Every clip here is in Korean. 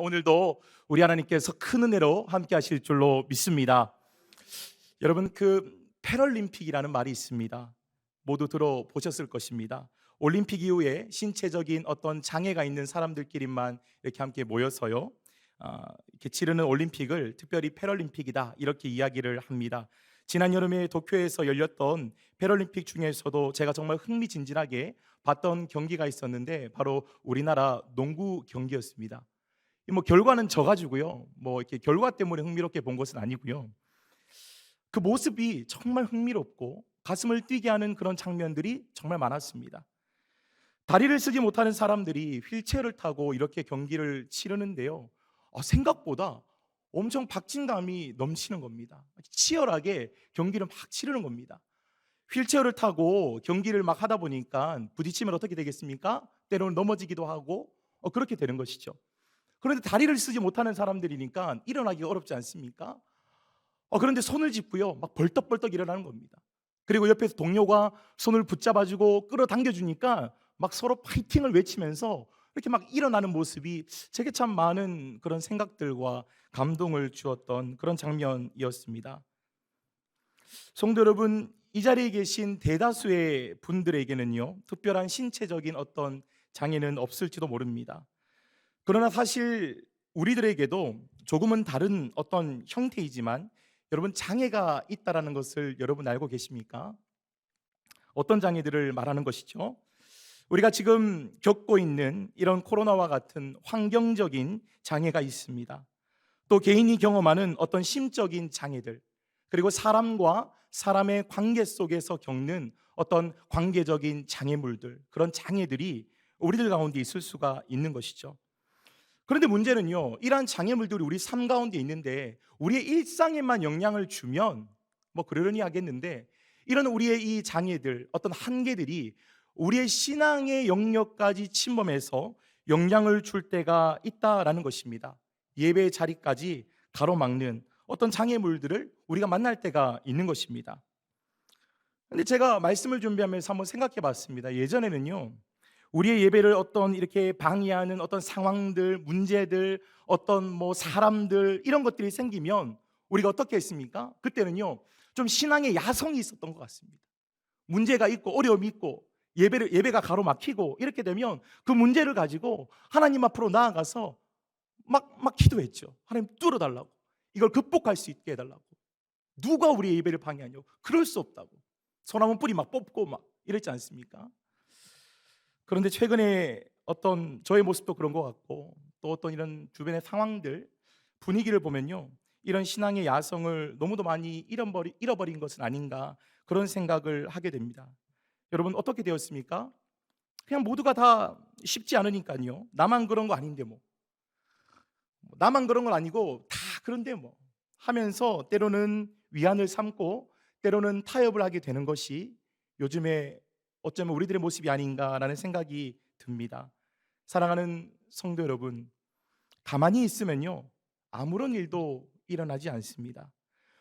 오늘도 우리 하나님께서 큰 은혜로 함께 하실 줄로 믿습니다. 여러분 그 패럴림픽이라는 말이 있습니다. 모두 들어보셨을 것입니다. 올림픽 이후에 신체적인 어떤 장애가 있는 사람들끼리만 이렇게 함께 모여서요. 아, 이렇게 치르는 올림픽을 특별히 패럴림픽이다 이렇게 이야기를 합니다. 지난 여름에 도쿄에서 열렸던 패럴림픽 중에서도 제가 정말 흥미진진하게 봤던 경기가 있었는데 바로 우리나라 농구 경기였습니다. 뭐 결과는 져가지고요. 뭐 이렇게 결과 때문에 흥미롭게 본 것은 아니고요. 그 모습이 정말 흥미롭고 가슴을 뛰게 하는 그런 장면들이 정말 많았습니다. 다리를 쓰지 못하는 사람들이 휠체어를 타고 이렇게 경기를 치르는데요. 아, 생각보다 엄청 박진감이 넘치는 겁니다. 치열하게 경기를 막 치르는 겁니다. 휠체어를 타고 경기를 막 하다 보니까 부딪히면 어떻게 되겠습니까? 때로는 넘어지기도 하고 어, 그렇게 되는 것이죠. 그런데 다리를 쓰지 못하는 사람들이니까 일어나기가 어렵지 않습니까? 어, 그런데 손을 짚고요. 막 벌떡벌떡 일어나는 겁니다. 그리고 옆에서 동료가 손을 붙잡아주고 끌어당겨주니까 막 서로 파이팅을 외치면서 이렇게 막 일어나는 모습이 제게 참 많은 그런 생각들과 감동을 주었던 그런 장면이었습니다. 성도 여러분, 이 자리에 계신 대다수의 분들에게는요, 특별한 신체적인 어떤 장애는 없을지도 모릅니다. 그러나 사실 우리들에게도 조금은 다른 어떤 형태이지만 여러분 장애가 있다라는 것을 여러분 알고 계십니까? 어떤 장애들을 말하는 것이죠? 우리가 지금 겪고 있는 이런 코로나와 같은 환경적인 장애가 있습니다. 또 개인이 경험하는 어떤 심적인 장애들, 그리고 사람과 사람의 관계 속에서 겪는 어떤 관계적인 장애물들, 그런 장애들이 우리들 가운데 있을 수가 있는 것이죠. 그런데 문제는요, 이러한 장애물들이 우리 삶 가운데 있는데 우리의 일상에만 영향을 주면 뭐 그러려니 하겠는데 이런 우리의 이 장애들, 어떤 한계들이 우리의 신앙의 영역까지 침범해서 영향을 줄 때가 있다라는 것입니다. 예배 자리까지 가로막는 어떤 장애물들을 우리가 만날 때가 있는 것입니다. 근데 제가 말씀을 준비하면서 한번 생각해 봤습니다. 예전에는요, 우리의 예배를 어떤 이렇게 방해하는 어떤 상황들, 문제들, 어떤 뭐 사람들 이런 것들이 생기면 우리가 어떻게 했습니까? 그때는요 좀 신앙의 야성이 있었던 것 같습니다. 문제가 있고 어려움이 있고 예배를 예배가 가로막히고 이렇게 되면 그 문제를 가지고 하나님 앞으로 나아가서 막 막 기도했죠. 하나님 뚫어 달라고 이걸 극복할 수 있게 해 달라고. 누가 우리의 예배를 방해하냐고. 그럴 수 없다고. 소나무 뿌리 막 뽑고 막 이랬지 않습니까? 그런데 최근에 어떤 저의 모습도 그런 것 같고 또 어떤 이런 주변의 상황들 분위기를 보면요 이런 신앙의 야성을 너무도 많이 잃어버린 것은 아닌가 그런 생각을 하게 됩니다. 여러분 어떻게 되었습니까? 그냥 모두가 다 쉽지 않으니까요. 나만 그런 거 아닌데 뭐. 나만 그런 건 아니고 다 그런데 뭐 하면서 때로는 위안을 삼고 때로는 타협을 하게 되는 것이 요즘에 어쩌면 우리들의 모습이 아닌가라는 생각이 듭니다. 사랑하는 성도 여러분, 가만히 있으면요. 아무런 일도 일어나지 않습니다.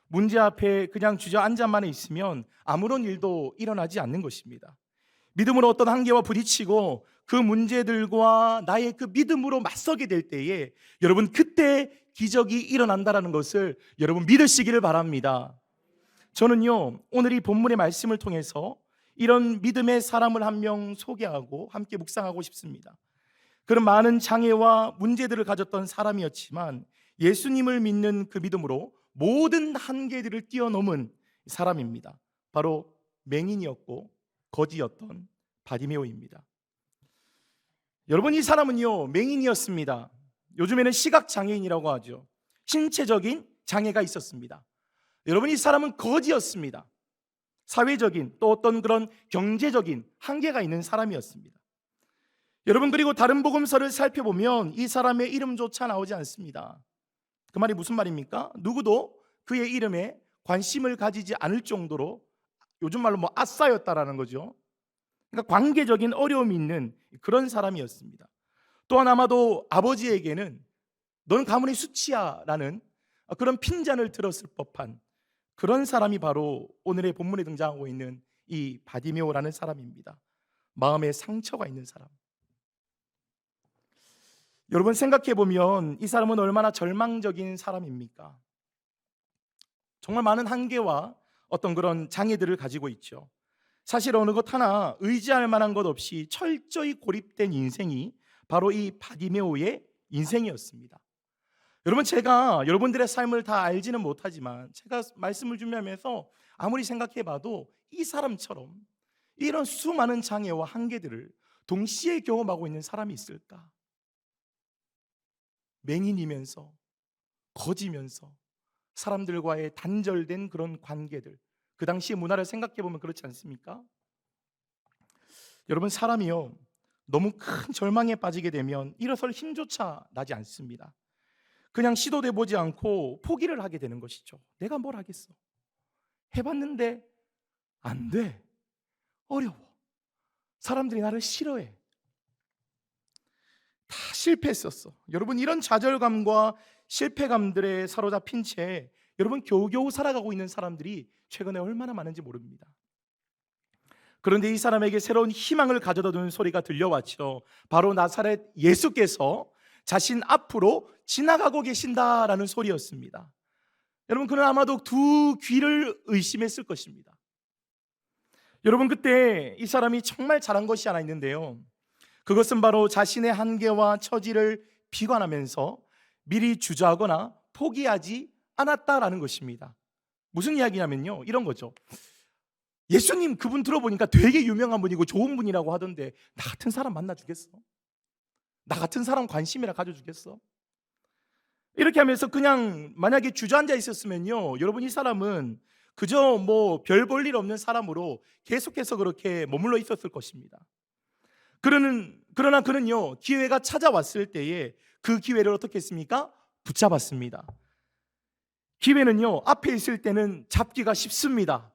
문제 앞에 그냥 주저앉아만 있으면 아무런 일도 일어나지 않는 것입니다. 믿음으로 어떤 한계와 부딪히고 그 문제들과 나의 그 믿음으로 맞서게 될 때에 여러분 그때 기적이 일어난다라는 것을 여러분 믿으시기를 바랍니다. 저는요, 오늘 이 본문의 말씀을 통해서 이런 믿음의 사람을 한 명 소개하고 함께 묵상하고 싶습니다. 그런 많은 장애와 문제들을 가졌던 사람이었지만 예수님을 믿는 그 믿음으로 모든 한계들을 뛰어넘은 사람입니다. 바로 맹인이었고 거지였던 바디메오입니다. 여러분 이 사람은요 맹인이었습니다. 요즘에는 시각 장애인이라고 하죠. 신체적인 장애가 있었습니다. 여러분 이 사람은 거지였습니다. 사회적인 또 어떤 그런 경제적인 한계가 있는 사람이었습니다. 여러분 그리고 다른 복음서를 살펴보면 이 사람의 이름조차 나오지 않습니다. 그 말이 무슨 말입니까? 누구도 그의 이름에 관심을 가지지 않을 정도로 요즘 말로 뭐 아싸였다라는 거죠. 그러니까 관계적인 어려움이 있는 그런 사람이었습니다. 또한 아마도 아버지에게는 너는 가문의 수치야라는 그런 핀잔을 들었을 법한 그런 사람이 바로 오늘의 본문에 등장하고 있는 이 바디메오라는 사람입니다. 마음에 상처가 있는 사람. 여러분 생각해 보면 이 사람은 얼마나 절망적인 사람입니까? 정말 많은 한계와 어떤 그런 장애들을 가지고 있죠. 사실 어느 것 하나 의지할 만한 것 없이 철저히 고립된 인생이 바로 이 바디메오의 인생이었습니다. 여러분 제가 여러분들의 삶을 다 알지는 못하지만 제가 말씀을 준비하면서 아무리 생각해 봐도 이 사람처럼 이런 수많은 장애와 한계들을 동시에 경험하고 있는 사람이 있을까? 맹인이면서 거지면서 사람들과의 단절된 그런 관계들 그 당시의 문화를 생각해 보면 그렇지 않습니까? 여러분 사람이요 너무 큰 절망에 빠지게 되면 일어설 힘조차 나지 않습니다. 그냥 시도돼 보지 않고 포기를 하게 되는 것이죠. 내가 뭘 하겠어? 해봤는데 안 돼. 어려워. 사람들이 나를 싫어해. 다 실패했었어. 여러분 이런 좌절감과 실패감들에 사로잡힌 채 여러분 겨우겨우 살아가고 있는 사람들이 최근에 얼마나 많은지 모릅니다. 그런데 이 사람에게 새로운 희망을 가져다 주는 소리가 들려왔죠. 바로 나사렛 예수께서 자신 앞으로 지나가고 계신다라는 소리였습니다. 여러분 그는 아마도 두 귀를 의심했을 것입니다. 여러분 그때 이 사람이 정말 잘한 것이 하나 있는데요. 그것은 바로 자신의 한계와 처지를 비관하면서 미리 주저하거나 포기하지 않았다라는 것입니다. 무슨 이야기냐면요. 이런 거죠. 예수님 그분 들어보니까 되게 유명한 분이고 좋은 분이라고 하던데 나 같은 사람 만나 주겠어? 나 같은 사람 관심이라 가져 주겠어? 이렇게 하면서 그냥 만약에 주저앉아 있었으면요. 여러분 이 사람은 그저 뭐 별 볼 일 없는 사람으로 계속해서 그렇게 머물러 있었을 것입니다. 그러는 그러나 그는요. 기회가 찾아왔을 때에 그 기회를 어떻게 했습니까? 붙잡았습니다. 기회는요. 앞에 있을 때는 잡기가 쉽습니다.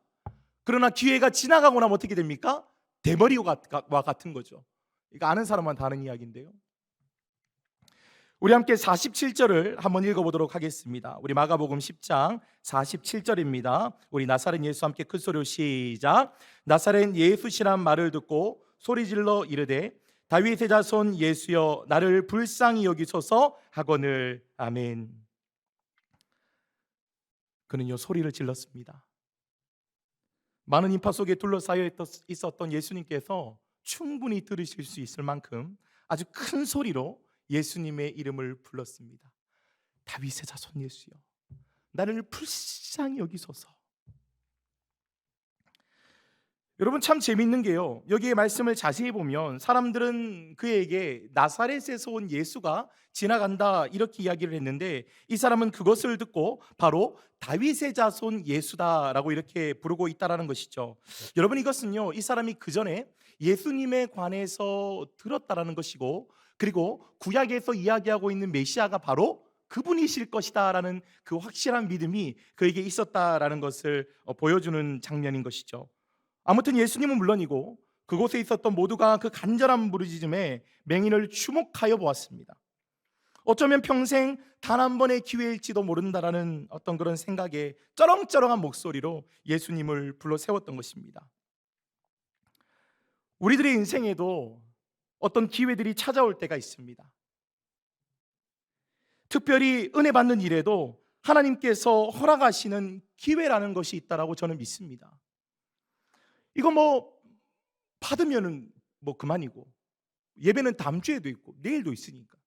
그러나 기회가 지나가고 나면 어떻게 됩니까? 대머리와 같은 거죠. 이거 아는 사람만 다 아는 이야기인데요. 우리 함께 47절을 한번 읽어보도록 하겠습니다. 우리 마가복음 10장 47절입니다. 우리 나사렛 예수 함께 큰 소리로 시작. 나사렛 예수시란 말을 듣고 소리질러 이르되 다윗의 자손 예수여 나를 불쌍히 여기소서 하거늘 아멘. 그는요 소리를 질렀습니다. 많은 인파 속에 둘러싸여 있었던 예수님께서 충분히 들으실 수 있을 만큼 아주 큰 소리로 예수님의 이름을 불렀습니다. 다윗의 자손 예수여, 나를 불쌍히 여기소서. 여러분 참 재밌는 게요. 여기에 말씀을 자세히 보면 사람들은 그에게 나사렛에서 온 예수가 지나간다 이렇게 이야기를 했는데 이 사람은 그것을 듣고 바로 다윗의 자손 예수다라고 이렇게 부르고 있다라는 것이죠. 여러분 이것은요. 이 사람이 그 전에 예수님에 관해서 들었다라는 것이고 그리고 구약에서 이야기하고 있는 메시아가 바로 그분이실 것이다라는 그 확실한 믿음이 그에게 있었다라는 것을 어, 보여주는 장면인 것이죠. 아무튼 예수님은 물론이고 그곳에 있었던 모두가 그 간절한 부르짖음에 맹인을 주목하여 보았습니다. 어쩌면 평생 단 한 번의 기회일지도 모른다라는 어떤 그런 생각에 쩌렁쩌렁한 목소리로 예수님을 불러 세웠던 것입니다. 우리들의 인생에도 어떤 기회들이 찾아올 때가 있습니다. 특별히 은혜 받는 일에도 하나님께서 허락하시는 기회라는 것이 있다라고 저는 믿습니다. 이거 뭐 받으면은 뭐 그만이고 예배는 다음 주에도 있고 내일도 있으니까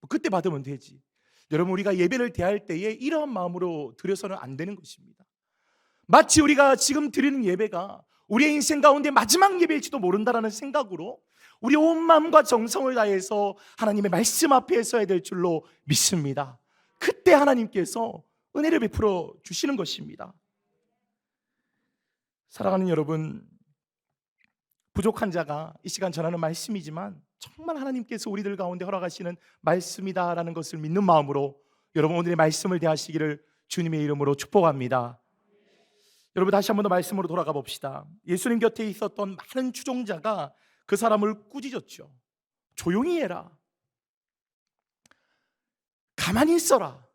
뭐 그때 받으면 되지. 여러분 우리가 예배를 대할 때에 이러한 마음으로 드려서는 안 되는 것입니다. 마치 우리가 지금 드리는 예배가 우리의 인생 가운데 마지막 예배일지도 모른다라는 생각으로 우리 온 마음과 정성을 다해서 하나님의 말씀 앞에 서야 될 줄로 믿습니다. 그때 하나님께서 은혜를 베풀어 주시는 것입니다. 사랑하는 여러분, 부족한 자가 이 시간 전하는 말씀이지만 정말 하나님께서 우리들 가운데 허락하시는 말씀이다라는 것을 믿는 마음으로 여러분 오늘의 말씀을 대하시기를 주님의 이름으로 축복합니다. 여러분 다시 한 번 더 말씀으로 돌아가 봅시다. 예수님 곁에 있었던 많은 추종자가 그 사람을 꾸짖었죠. 조용히 해라. 가만히 있어라.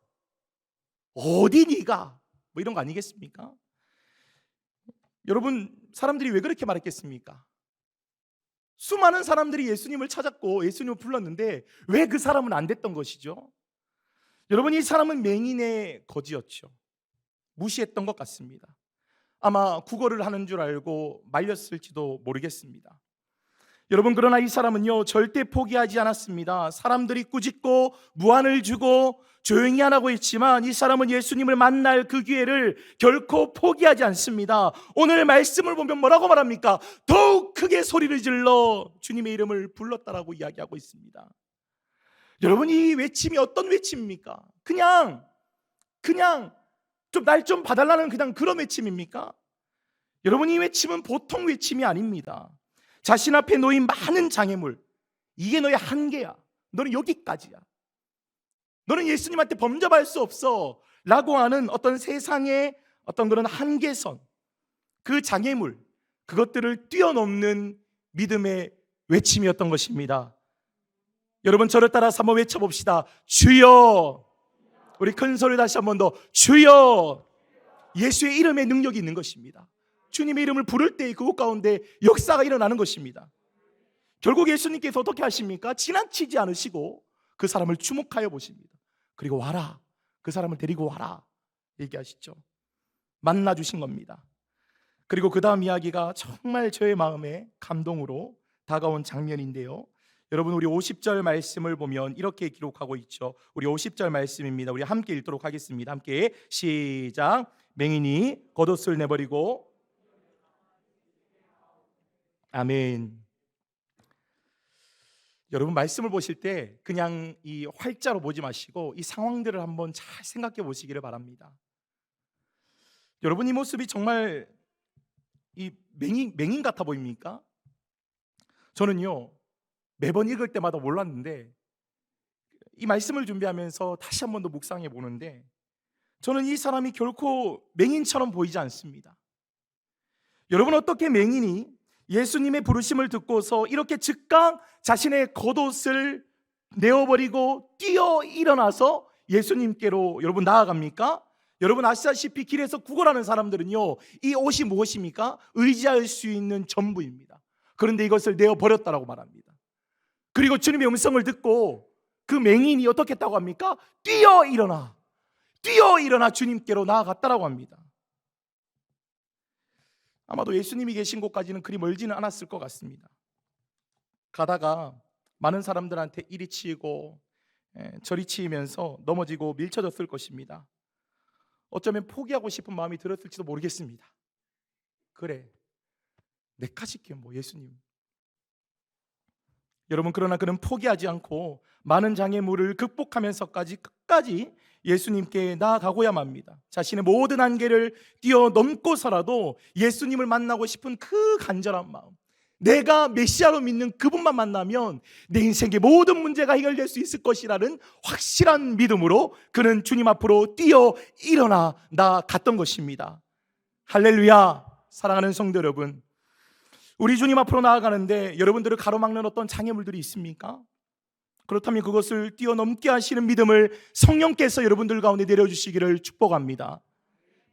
어디 네가? 뭐 이런 거 아니겠습니까? 여러분 사람들이 왜 그렇게 말했겠습니까? 수많은 사람들이 예수님을 찾았고 예수님을 불렀는데 왜 그 사람은 안 됐던 것이죠? 여러분 이 사람은 맹인의 거지였죠. 무시했던 것 같습니다. 아마 국어를 하는 줄 알고 말렸을지도 모르겠습니다. 여러분 그러나 이 사람은요 절대 포기하지 않았습니다. 사람들이 꾸짖고 무안을 주고 조용히 하라고 했지만 이 사람은 예수님을 만날 그 기회를 결코 포기하지 않습니다. 오늘 말씀을 보면 뭐라고 말합니까? 더욱 크게 소리를 질러 주님의 이름을 불렀다라고 이야기하고 있습니다. 여러분 이 외침이 어떤 외침입니까? 그냥 그냥 좀 날좀 봐달라는 그냥 그런 외침입니까? 여러분 이 외침은 보통 외침이 아닙니다. 자신 앞에 놓인 많은 장애물 이게 너의 한계야. 너는 여기까지야. 너는 예수님한테 범접할 수 없어. 라고 하는 어떤 세상의 어떤 그런 한계선, 그 장애물, 그것들을 뛰어넘는 믿음의 외침이었던 것입니다. 여러분 저를 따라서 한번 외쳐봅시다. 주여! 우리 큰 소리 다시 한번 더. 주여! 예수의 이름에 능력이 있는 것입니다. 주님의 이름을 부를 때 그곳 가운데 역사가 일어나는 것입니다. 결국 예수님께서 어떻게 하십니까? 지나치지 않으시고 그 사람을 주목하여 보십니다. 그리고 와라. 그 사람을 데리고 와라. 얘기하시죠. 만나 주신 겁니다. 그리고 그 다음 이야기가 정말 저의 마음에 감동으로 다가온 장면인데요. 여러분 우리 50절 말씀을 보면 이렇게 기록하고 있죠. 우리 50절 말씀입니다. 우리 함께 읽도록 하겠습니다. 함께 시작. 맹인이 겉옷을 내버리고 아멘. 여러분 말씀을 보실 때 그냥 이 활자로 보지 마시고 이 상황들을 한번 잘 생각해 보시기를 바랍니다. 여러분 이 모습이 정말 이 맹인 맹인 같아 보입니까? 저는요 매번 읽을 때마다 몰랐는데 이 말씀을 준비하면서 다시 한 번 더 묵상해 보는데 저는 이 사람이 결코 맹인처럼 보이지 않습니다. 여러분 어떻게 맹인이 예수님의 부르심을 듣고서 이렇게 즉각 자신의 겉옷을 내어버리고 뛰어 일어나서 예수님께로 여러분 나아갑니까? 여러분 아시다시피 길에서 구걸하는 사람들은요 이 옷이 무엇입니까? 의지할 수 있는 전부입니다. 그런데 이것을 내어버렸다라고 말합니다. 그리고 주님의 음성을 듣고 그 맹인이 어떻게 했다고 합니까? 뛰어 일어나 뛰어 일어나 주님께로 나아갔다라고 합니다. 아마도 예수님이 계신 곳까지는 그리 멀지는 않았을 것 같습니다. 가다가 많은 사람들한테 이리 치이고 예, 저리 치이면서 넘어지고 밀쳐졌을 것입니다. 어쩌면 포기하고 싶은 마음이 들었을지도 모르겠습니다. 그래, 내까지 게뭐 예수님. 여러분 그러나 그는 포기하지 않고 많은 장애물을 극복하면서까지 끝까지 예수님께 나아가고야 맙니다. 자신의 모든 한계를 뛰어넘고서라도 예수님을 만나고 싶은 그 간절한 마음. 내가 메시아로 믿는 그분만 만나면 내 인생의 모든 문제가 해결될 수 있을 것이라는 확실한 믿음으로 그는 주님 앞으로 뛰어 일어나 나갔던 것입니다. 할렐루야. 사랑하는 성도 여러분. 우리 주님 앞으로 나아가는데 여러분들을 가로막는 어떤 장애물들이 있습니까? 그렇다면 그것을 뛰어넘게 하시는 믿음을 성령께서 여러분들 가운데 내려주시기를 축복합니다.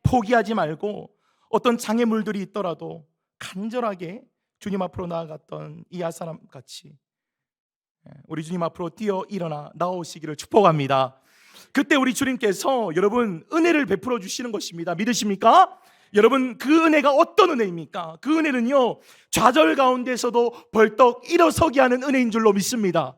포기하지 말고 어떤 장애물들이 있더라도 간절하게 주님 앞으로 나아갔던 이 아사람 같이 예, 우리 주님 앞으로 뛰어 일어나 나오시기를 축복합니다. 그때 우리 주님께서 여러분 은혜를 베풀어 주시는 것입니다. 믿으십니까? 여러분 그 은혜가 어떤 은혜입니까? 그 은혜는요 좌절 가운데서도 벌떡 일어서게 하는 은혜인 줄로 믿습니다.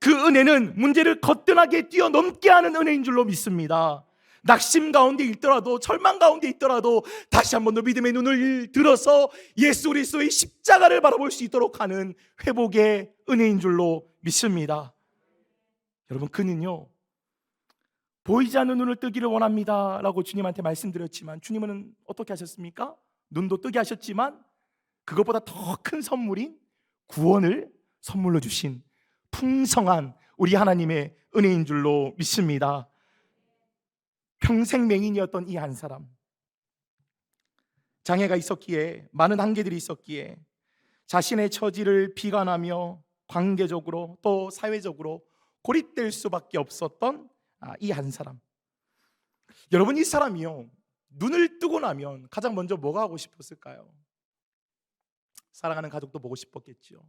그 은혜는 문제를 거뜬하게 뛰어넘게 하는 은혜인 줄로 믿습니다. 낙심 가운데 있더라도 절망 가운데 있더라도 다시 한번 더 믿음의 눈을 들어서 예수 그리스도의 십자가를 바라볼 수 있도록 하는 회복의 은혜인 줄로 믿습니다. 여러분 그는요 보이지 않는 눈을 뜨기를 원합니다라고 주님한테 말씀드렸지만 주님은 어떻게 하셨습니까? 눈도 뜨게 하셨지만 그것보다 더 큰 선물인 구원을 선물로 주신 풍성한 우리 하나님의 은혜인 줄로 믿습니다. 평생 맹인이었던 이 한 사람. 장애가 있었기에 많은 한계들이 있었기에 자신의 처지를 비관하며 관계적으로 또 사회적으로 고립될 수밖에 없었던 아, 이한 사람. 여러분 이 사람이요 눈을 뜨고 나면 가장 먼저 뭐가 하고 싶었을까요? 사랑하는 가족도 보고 싶었겠죠.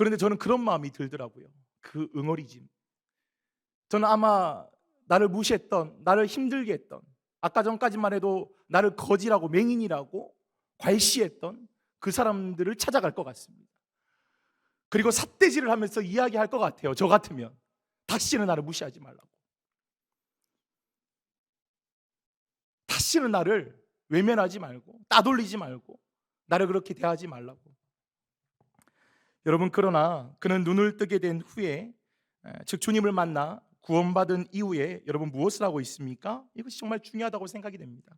그런데 저는 그런 마음이 들더라고요. 그 응어리짐. 저는 아마 나를 무시했던, 나를 힘들게 했던, 아까 전까지만 해도 나를 거지라고 맹인이라고 괄시했던 그 사람들을 찾아갈 것 같습니다. 그리고 삿대질을 하면서 이야기할 것 같아요. 저 같으면 다시는 나를 무시하지 말라고. 다시는 나를 외면하지 말고 따돌리지 말고 나를 그렇게 대하지 말라고. 여러분 그러나 그는 눈을 뜨게 된 후에 에, 즉 주님을 만나 구원받은 이후에 여러분 무엇을 하고 있습니까? 이것이 정말 중요하다고 생각이 됩니다.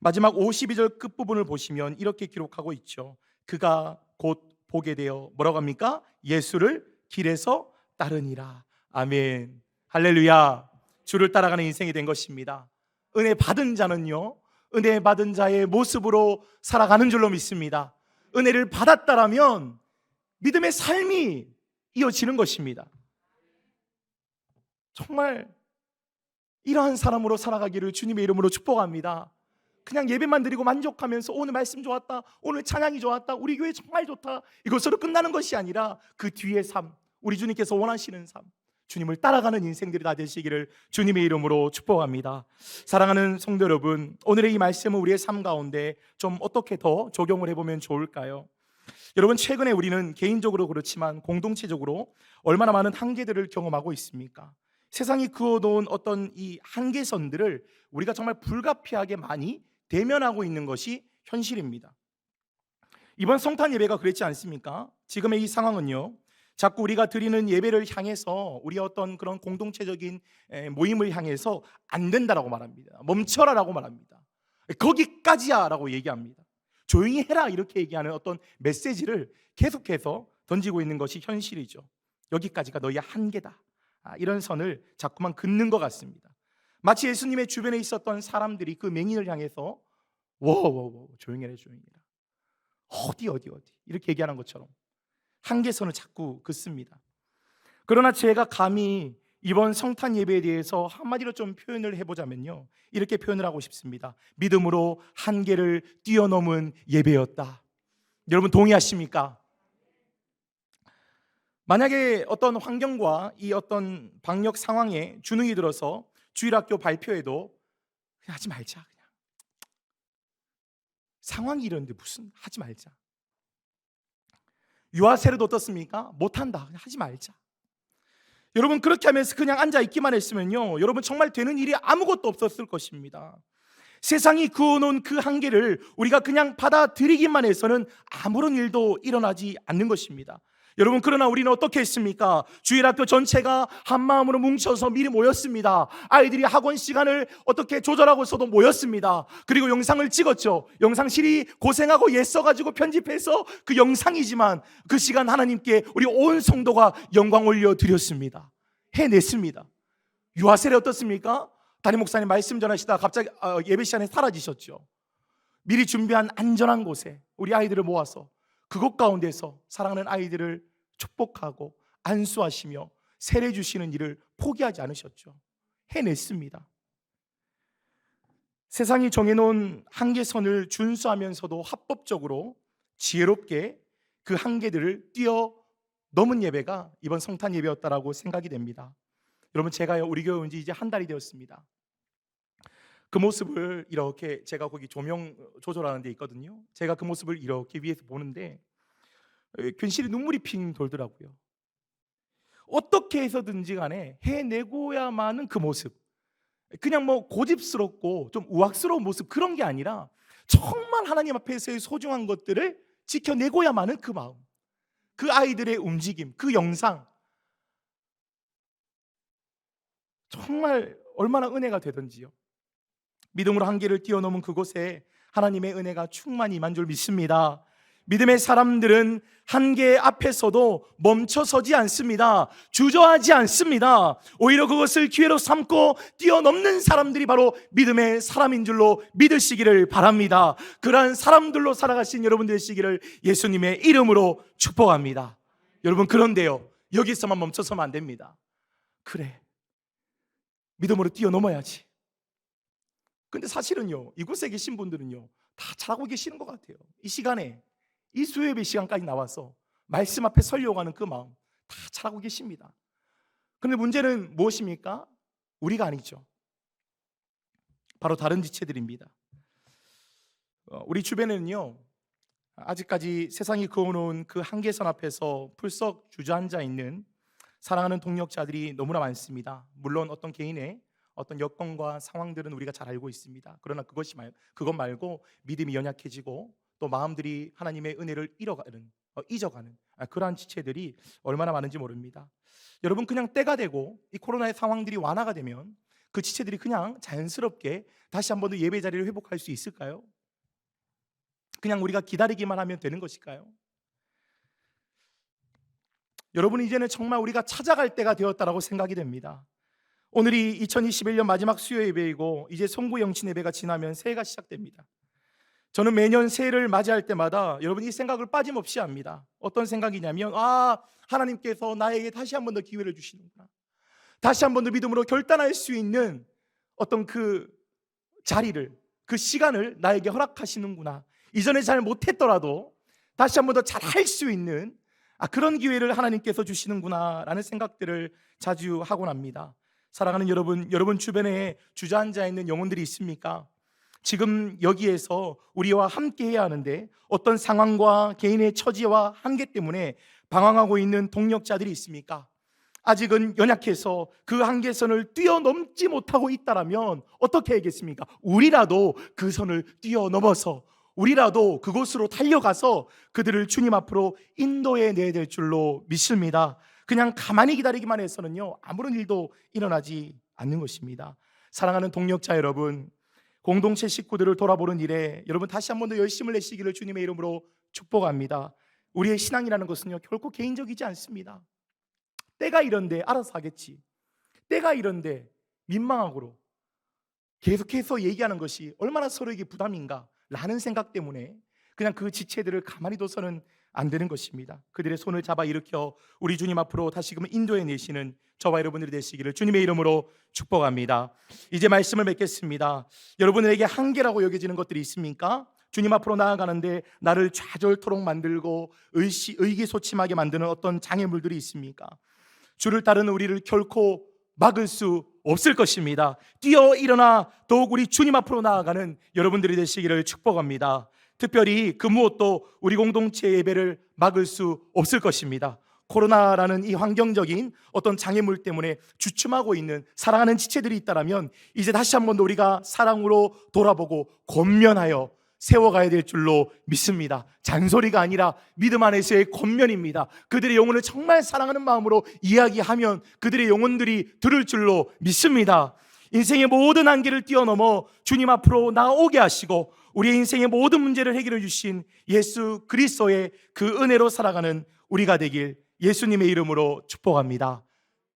마지막 52절 끝부분을 보시면 이렇게 기록하고 있죠. 그가 곧 보게 되어 뭐라고 합니까? 예수를 길에서 따르니라. 아멘. 할렐루야. 주를 따라가는 인생이 된 것입니다. 은혜 받은 자는요. 은혜 받은 자의 모습으로 살아가는 줄로 믿습니다. 은혜를 받았다라면 믿음의 삶이 이어지는 것입니다. 정말 이러한 사람으로 살아가기를 주님의 이름으로 축복합니다. 그냥 예배만 드리고 만족하면서 오늘 말씀 좋았다. 오늘 찬양이 좋았다. 우리 교회 정말 좋다. 이것으로 끝나는 것이 아니라 그 뒤의 삶, 우리 주님께서 원하시는 삶, 주님을 따라가는 인생들이 다 되시기를 주님의 이름으로 축복합니다. 사랑하는 성도 여러분, 오늘의 이 말씀은 우리의 삶 가운데 좀 어떻게 더 적용을 해보면 좋을까요? 여러분 최근에 우리는 개인적으로 그렇지만 공동체적으로 얼마나 많은 한계들을 경험하고 있습니까? 세상이 그어놓은 어떤 이 한계선들을 우리가 정말 불가피하게 많이 대면하고 있는 것이 현실입니다. 이번 성탄 예배가 그랬지 않습니까? 지금의 이 상황은요. 자꾸 우리가 드리는 예배를 향해서 우리 어떤 그런 공동체적인 에, 모임을 향해서 안 된다라고 말합니다. 멈춰라라고 말합니다. 거기까지야라고 얘기합니다. 조용히 해라 이렇게 얘기하는 어떤 메시지를 계속해서 던지고 있는 것이 현실이죠. 여기까지가 너희의 한계다. 아, 이런 선을 자꾸만 긋는 것 같습니다. 마치 예수님의 주변에 있었던 사람들이 그 맹인을 향해서 워워워 조용해라 조용해라 어디 어디 어디 이렇게 얘기하는 것처럼 한계선을 자꾸 긋습니다. 그러나 제가 감히 이번 성탄 예배에 대해서 한마디로 좀 표현을 해보자면요. 이렇게 표현을 하고 싶습니다. 믿음으로 한계를 뛰어넘은 예배였다. 여러분 동의하십니까? 만약에 어떤 환경과 이 어떤 방역 상황에 주눅이 들어서 주일학교 발표에도 그냥 하지 말자 그냥 상황이 이런데 무슨 하지 말자 유아세례도 어떻습니까? 못한다 그냥 하지 말자 여러분 그렇게 하면서 그냥 앉아 있기만 했으면요 여러분 정말 되는 일이 아무것도 없었을 것입니다. 세상이 그어놓은 그 한계를 우리가 그냥 받아들이기만 해서는 아무런 일도 일어나지 않는 것입니다 여러분 그러나 우리는 어떻게 했습니까? 주일학교 전체가 한 마음으로 뭉쳐서 미리 모였습니다. 아이들이 학원 시간을 어떻게 조절하고서도 모였습니다. 그리고 영상을 찍었죠. 영상실이 고생하고 예 써가지고 편집해서 그 영상이지만 그 시간 하나님께 우리 온 성도가 영광 올려 드렸습니다. 해냈습니다. 유아세례 어떻습니까? 담임 목사님 말씀 전하시다 갑자기 어, 예배 시간에 사라지셨죠. 미리 준비한 안전한 곳에 우리 아이들을 모아서 그곳 가운데서 사랑하는 아이들을 축복하고 안수하시며 세례 주시는 일을 포기하지 않으셨죠. 해냈습니다. 세상이 정해놓은 한계선을 준수하면서도 합법적으로 지혜롭게 그 한계들을 뛰어 넘은 예배가 이번 성탄 예배였다라고 생각이 됩니다. 여러분 제가요 우리 교회 온 지 이제 한 달이 되었습니다. 그 모습을 이렇게 제가 거기 조명 조절하는 데 있거든요. 제가 그 모습을 이렇게 위에서 보는데 에, 괜시리 눈물이 핑 돌더라고요. 어떻게 해서든지 간에 해내고야만은 그 모습. 그냥 뭐 고집스럽고 좀 우악스러운 모습 그런 게 아니라 정말 하나님 앞에서의 소중한 것들을 지켜내고야만은 그 마음. 그 아이들의 움직임, 그 영상. 정말 얼마나 은혜가 되던지요. 믿음으로 한계를 뛰어넘은 그곳에 하나님의 은혜가 충만히 임한 줄 믿습니다. 믿음의 사람들은 한계 앞에서도 멈춰서지 않습니다. 주저하지 않습니다. 오히려 그것을 기회로 삼고 뛰어넘는 사람들이 바로 믿음의 사람인 줄로 믿으시기를 바랍니다. 그러한 사람들로 살아가신 여러분 되시기를 예수님의 이름으로 축복합니다. 여러분 그런데요. 여기서만 멈춰서면 안 됩니다. 그래. 믿음으로 뛰어넘어야지. 근데 사실은요, 이곳에 계신 분들은요, 다 잘하고 계시는 것 같아요. 이 시간에, 이 수요예배 시간까지 나와서 말씀 앞에 하는 그 마음 다 잘하고 계십니다. 그런데 문제는 무엇입니까? 우리가 아니죠. 바로 다른 지체들입니다. 어, 우리 주변에는요, 아직까지 세상이 그어놓은 그 한계선 앞에서 풀썩 주저앉아 있는 사랑하는 동력자들이 너무나 많습니다. 물론 어떤 개인의 어떤 여건과 상황들은 우리가 잘 알고 있습니다. 그러나 그것이 말 그것 말고 믿음이 연약해지고 또 마음들이 하나님의 은혜를 잃어가는 어, 잊어가는 아, 그러한 지체들이 얼마나 많은지 모릅니다. 여러분 그냥 때가 되고 이 코로나의 상황들이 완화가 되면 그 지체들이 그냥 자연스럽게 다시 한 번 더 예배 자리를 회복할 수 있을까요? 그냥 우리가 기다리기만 하면 되는 것일까요? 여러분 이제는 정말 우리가 찾아갈 때가 되었다라고 생각이 됩니다. 오늘이 2021년 마지막 수요 예배이고 이제 송구 영신 예배가 지나면 새해가 시작됩니다. 저는 매년 새해를 맞이할 때마다 여러분 이 생각을 빠짐없이 합니다. 어떤 생각이냐면 아 하나님께서 나에게 다시 한 번 더 기회를 주시는구나. 다시 한 번 더 믿음으로 결단할 수 있는 어떤 그 자리를 그 시간을 나에게 허락하시는구나. 이전에 잘 못했더라도 다시 한 번 더 잘 할 수 있는 아, 그런 기회를 하나님께서 주시는구나라는 생각들을 자주 하곤 합니다. 사랑하는 여러분, 여러분 주변에 주저앉아 있는 영혼들이 있습니까? 지금 여기에서 우리와 함께 해야 하는데 어떤 상황과 개인의 처지와 한계 때문에 방황하고 있는 동력자들이 있습니까? 아직은 연약해서 그 한계선을 뛰어넘지 못하고 있다라면 어떻게 해야겠습니까? 우리라도 그 선을 뛰어넘어서 우리라도 그곳으로 달려가서 그들을 주님 앞으로 인도해 내야 될 줄로 믿습니다. 그냥 가만히 기다리기만 해서는요, 아무런 일도 일어나지 않는 것입니다. 사랑하는 동력자 여러분, 공동체 식구들을 돌아보는 일에 여러분 다시 한 번 더 열심을 내시기를 주님의 이름으로 축복합니다. 우리의 신앙이라는 것은요, 결코 개인적이지 않습니다. 때가 이런데 알아서 하겠지. 때가 이런데 민망하고로 계속해서 얘기하는 것이 얼마나 서로에게 부담인가 라는 생각 때문에 그냥 그 지체들을 가만히 둬서는 안 되는 것입니다. 그들의 손을 잡아 일으켜 우리 주님 앞으로 다시금 인도해 내시는 저와 여러분들이 되시기를 주님의 이름으로 축복합니다. 이제 말씀을 맺겠습니다. 여러분에게 한계라고 여겨지는 것들이 있습니까? 주님 앞으로 나아가는데 나를 좌절토록 만들고 의시, 의기소침하게 만드는 어떤 장애물들이 있습니까? 주를 따르는 우리를 결코 막을 수 없을 것입니다. 뛰어 일어나 더욱 우리 주님 앞으로 나아가는 여러분들이 되시기를 축복합니다. 특별히 그 무엇도 우리 공동체 예배를 막을 수 없을 것입니다. 코로나라는 이 환경적인 어떤 장애물 때문에 주춤하고 있는 사랑하는 지체들이 있다면 이제 다시 한번더 우리가 사랑으로 돌아보고 권면하여 세워가야 될 줄로 믿습니다. 잔소리가 아니라 믿음 안에서의 권면입니다. 그들의 영혼을 정말 사랑하는 마음으로 이야기하면 그들의 영혼들이 들을 줄로 믿습니다. 인생의 모든 한계를 뛰어넘어 주님 앞으로 나오게 하시고 우리의 인생의 모든 문제를 해결해 주신 예수 그리스도의 그 은혜로 살아가는 우리가 되길 예수님의 이름으로 축복합니다.